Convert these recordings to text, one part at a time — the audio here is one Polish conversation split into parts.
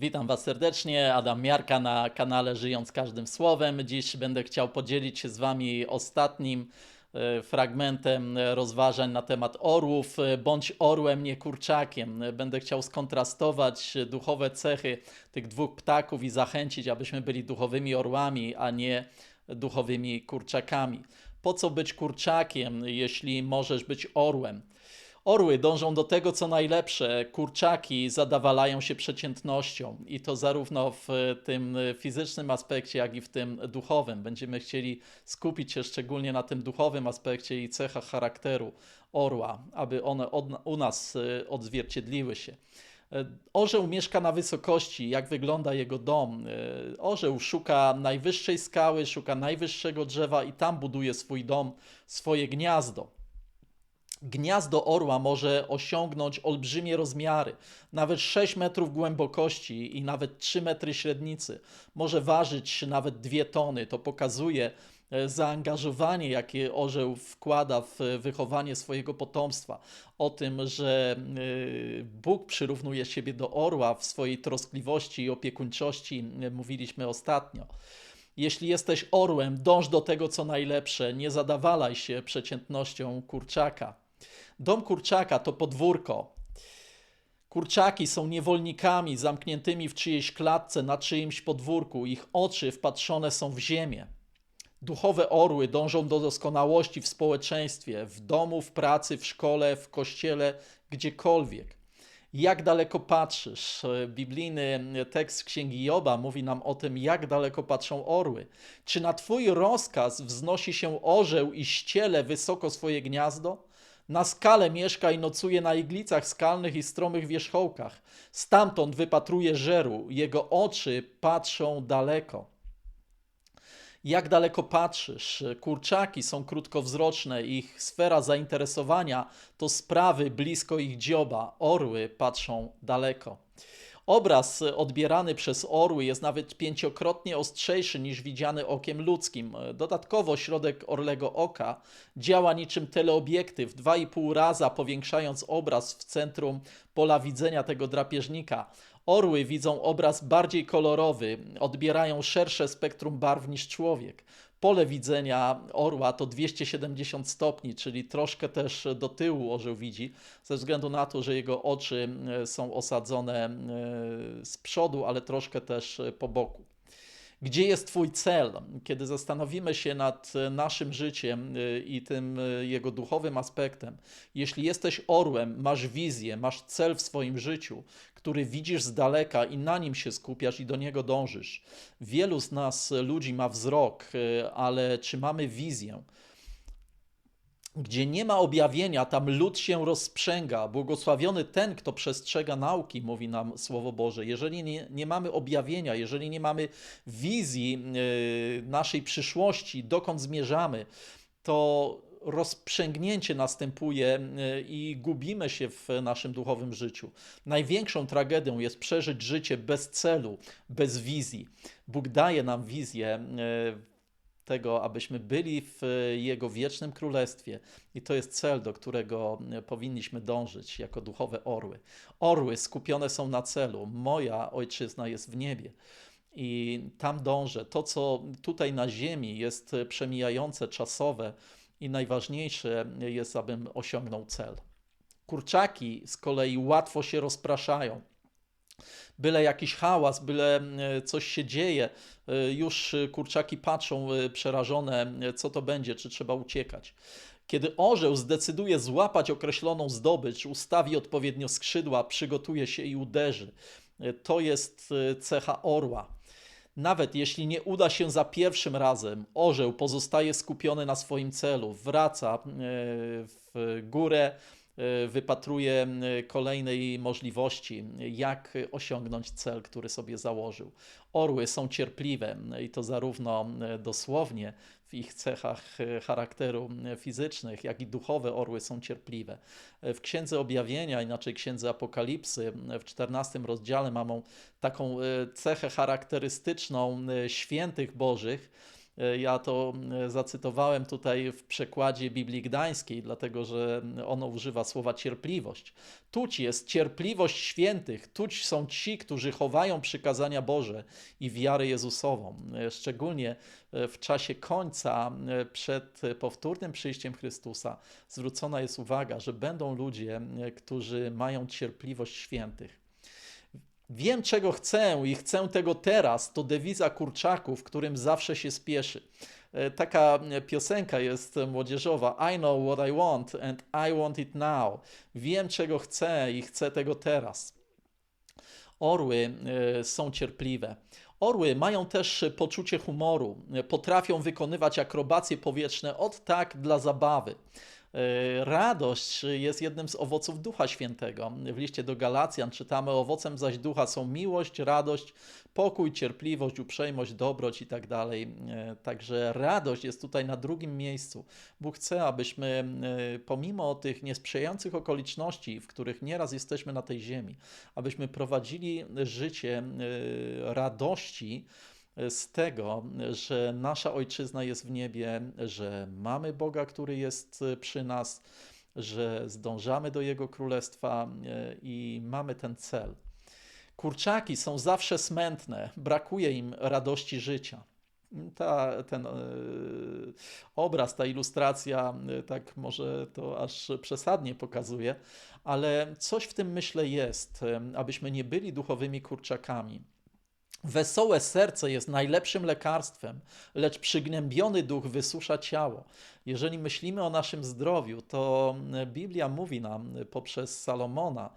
Witam Was serdecznie, Adam Miarka na kanale Żyjąc Każdym Słowem. Dziś będę chciał podzielić się z Wami ostatnim e, fragmentem e, rozważań na temat orłów. E, Bądź orłem, nie kurczakiem. Będę chciał skontrastować duchowe cechy tych dwóch ptaków i zachęcić, abyśmy byli duchowymi orłami, a nie duchowymi kurczakami. Po co być kurczakiem, jeśli możesz być orłem? Orły dążą do tego, co najlepsze. Kurczaki zadawalają się przeciętnością i to zarówno w tym fizycznym aspekcie, jak i w tym duchowym. Będziemy chcieli skupić się szczególnie na tym duchowym aspekcie i cechach charakteru orła, aby one od, u nas y, odzwierciedliły się. E, Orzeł mieszka na wysokości, jak wygląda jego dom. E, Orzeł szuka najwyższej skały, szuka najwyższego drzewa i tam buduje swój dom, swoje gniazdo. Gniazdo orła może osiągnąć olbrzymie rozmiary, nawet 6 metrów głębokości i nawet 3 metry średnicy. Może ważyć nawet 2 tony. To pokazuje e, zaangażowanie, jakie orzeł wkłada w wychowanie swojego potomstwa. O tym, że e, Bóg przyrównuje siebie do orła w swojej troskliwości i opiekuńczości, e, mówiliśmy ostatnio. Jeśli jesteś orłem, dąż do tego, co najlepsze, nie zadawalaj się przeciętnością kurczaka. Dom kurczaka to podwórko. Kurczaki są niewolnikami zamkniętymi w czyjejś klatce na czyimś podwórku. Ich oczy wpatrzone są w ziemię. Duchowe orły dążą do doskonałości w społeczeństwie, w domu, w pracy, w szkole, w kościele, gdziekolwiek. Jak daleko patrzysz? Biblijny tekst Księgi Joba mówi nam o tym, jak daleko patrzą orły. Czy na Twój rozkaz wznosi się orzeł i ściele wysoko swoje gniazdo? Na skale mieszka i nocuje na iglicach skalnych i stromych wierzchołkach. Stamtąd wypatruje żeru, jego oczy patrzą daleko. Jak daleko patrzysz? Kurczaki są krótkowzroczne, ich sfera zainteresowania to sprawy blisko ich dzioba. Orły patrzą daleko. Obraz odbierany przez orły jest nawet pięciokrotnie ostrzejszy niż widziany okiem ludzkim. Dodatkowo środek orlego oka działa niczym teleobiektyw, 2,5 raza powiększając obraz w centrum pola widzenia tego drapieżnika. Orły widzą obraz bardziej kolorowy, odbierają szersze spektrum barw niż człowiek. Pole widzenia orła to 270 stopni, czyli troszkę też do tyłu orzeł widzi, ze względu na to, że jego oczy e, są osadzone e, z przodu, ale troszkę też po boku. Gdzie jest Twój cel? Kiedy zastanowimy się nad naszym życiem y, i tym y, jego duchowym aspektem, jeśli jesteś orłem, masz wizję, masz cel w swoim życiu, który widzisz z daleka i na nim się skupiasz i do niego dążysz. Wielu z nas ludzi ma wzrok, ale czy mamy wizję? Gdzie nie ma objawienia, tam lud się rozprzęga. Błogosławiony ten, kto przestrzega nauki, mówi nam Słowo Boże. Jeżeli nie, nie mamy objawienia, jeżeli nie mamy wizji yy, naszej przyszłości, dokąd zmierzamy, to rozprzęgnięcie następuje yy, i gubimy się w naszym duchowym życiu. Największą tragedią jest przeżyć życie bez celu, bez wizji. Bóg daje nam wizję yy, tego, abyśmy byli w Jego wiecznym królestwie. I to jest cel, do którego powinniśmy dążyć jako duchowe orły. Orły skupione są na celu. Moja ojczyzna jest w niebie. I tam dążę. To, co tutaj na ziemi jest przemijające, czasowe i najważniejsze jest, abym osiągnął cel. Kurczaki z kolei łatwo się rozpraszają byle jakiś hałas, byle e, coś się dzieje, e, już kurczaki patrzą e, przerażone, co to będzie, czy trzeba uciekać. Kiedy orzeł zdecyduje złapać określoną zdobycz, ustawi odpowiednio skrzydła, przygotuje się i uderzy. To jest cecha orła. Nawet jeśli nie uda się za pierwszym razem, orzeł pozostaje skupiony na swoim celu, wraca w górę, wypatruje y, kolejnej możliwości, jak osiągnąć cel, który sobie założył. Orły są cierpliwe i to zarówno dosłownie w ich cechach charakteru fizycznych, jak i duchowe orły są cierpliwe. W Księdze Objawienia, inaczej Księdze Apokalipsy, w 14 rozdziale mamy taką cechę charakterystyczną świętych Bożych, E, Ja to e, zacytowałem tutaj w przekładzie Biblii Gdańskiej, dlatego że ono używa słowa cierpliwość. Tuć jest cierpliwość świętych, tuć są ci, którzy chowają przykazania Boże i wiarę Jezusową. E, Szczególnie e, w czasie końca, e, przed powtórnym przyjściem Chrystusa, zwrócona jest uwaga, że będą ludzie, e, którzy mają cierpliwość świętych. Wiem, czego chcę i chcę tego teraz. To dewiza kurczaków, którym zawsze się spieszy. E, Taka e, piosenka jest e, młodzieżowa. I know what I want and I want it now. Wiem, czego chcę i chcę tego teraz. Orły są cierpliwe. Orły mają też poczucie humoru, potrafią wykonywać akrobacje powietrzne od tak dla zabawy. E, Radość jest jednym z owoców Ducha Świętego. W liście do Galacjan czytamy: Owocem zaś ducha są miłość, radość, pokój, cierpliwość, uprzejmość, dobroć i tak dalej. E, Także radość jest tutaj na drugim miejscu. Bóg chce, abyśmy e, pomimo tych niesprzyjających okoliczności, w których nieraz jesteśmy na tej ziemi, abyśmy prowadzili życie radości z tego, że nasza ojczyzna jest w niebie, że mamy Boga, który jest e, przy nas, że zdążamy do Jego królestwa e, i mamy ten cel. Kurczaki są zawsze smętne, brakuje im radości życia. Ta, ten e, obraz, ta ilustracja, tak może to aż przesadnie pokazuje, ale coś w tym myślę jest, abyśmy nie byli duchowymi kurczakami. Wesołe serce jest najlepszym lekarstwem, lecz przygnębiony duch wysusza ciało. Jeżeli myślimy o naszym zdrowiu, to Biblia mówi nam poprzez Salomona,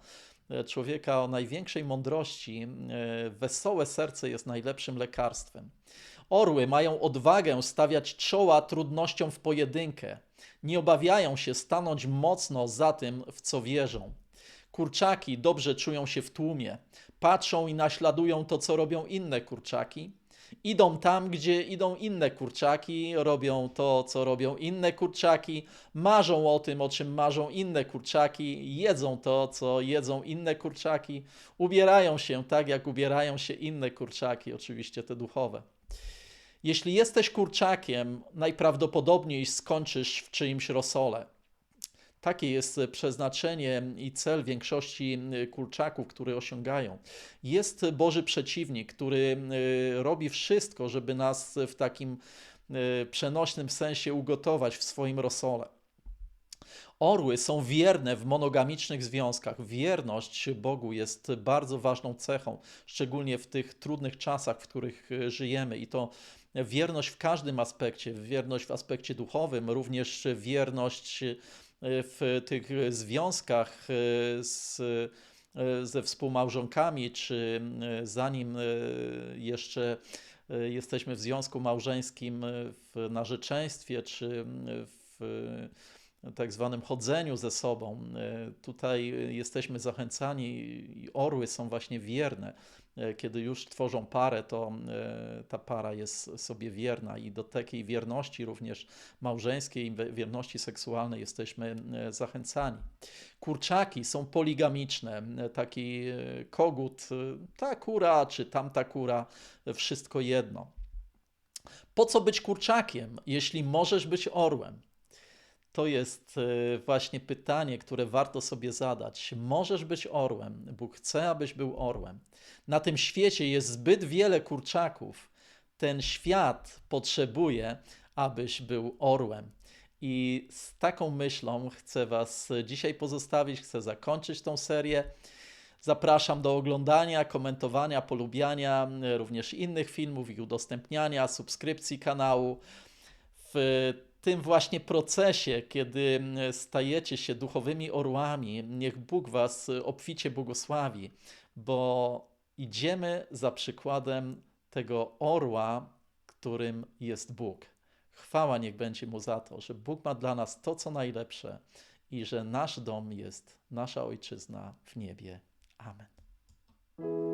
e, człowieka o największej mądrości, e, wesołe serce jest najlepszym lekarstwem. Orły mają odwagę stawiać czoła trudnościom w pojedynkę. Nie obawiają się stanąć mocno za tym, w co wierzą. Kurczaki dobrze czują się w tłumie, patrzą i naśladują to, co robią inne kurczaki. Idą tam, gdzie idą inne kurczaki, robią to, co robią inne kurczaki, marzą o tym, o czym marzą inne kurczaki, jedzą to, co jedzą inne kurczaki, ubierają się tak, jak ubierają się inne kurczaki, oczywiście te duchowe. Jeśli jesteś kurczakiem, najprawdopodobniej skończysz w czyimś rosole. Takie jest przeznaczenie i cel większości y, kurczaków, które osiągają. Jest Boży przeciwnik, który y, robi wszystko, żeby nas w takim y, przenośnym sensie ugotować w swoim rosole. Orły są wierne w monogamicznych związkach. Wierność Bogu jest bardzo ważną cechą, szczególnie w tych trudnych czasach, w których żyjemy. I to wierność w każdym aspekcie, wierność w aspekcie duchowym, również wierność w tych związkach y, z, y, ze współmałżonkami, czy y, zanim jeszcze jesteśmy w związku małżeńskim w narzeczeństwie, czy w tak zwanym chodzeniu ze sobą. E, Tutaj jesteśmy zachęcani i orły są właśnie wierne. E, Kiedy już tworzą parę, to e, ta para jest sobie wierna i do takiej wierności również małżeńskiej, wierności seksualnej jesteśmy zachęcani. Kurczaki są poligamiczne. Taki kogut, ta kura czy tamta kura, wszystko jedno. Po co być kurczakiem, jeśli możesz być orłem? To jest e, właśnie pytanie, które warto sobie zadać. Możesz być orłem. Bóg chce, abyś był orłem. Na tym świecie jest zbyt wiele kurczaków. Ten świat potrzebuje, abyś był orłem. I z taką myślą chcę Was dzisiaj pozostawić, chcę zakończyć tą serię. Zapraszam do oglądania, komentowania, polubiania e, również innych filmów i udostępniania, subskrypcji kanału. W tym właśnie procesie, kiedy stajecie się duchowymi orłami, niech Bóg Was obficie błogosławi, bo idziemy za przykładem tego orła, którym jest Bóg. Chwała niech będzie Mu za to, że Bóg ma dla nas to, co najlepsze i że nasz dom jest nasza ojczyzna w niebie. Amen.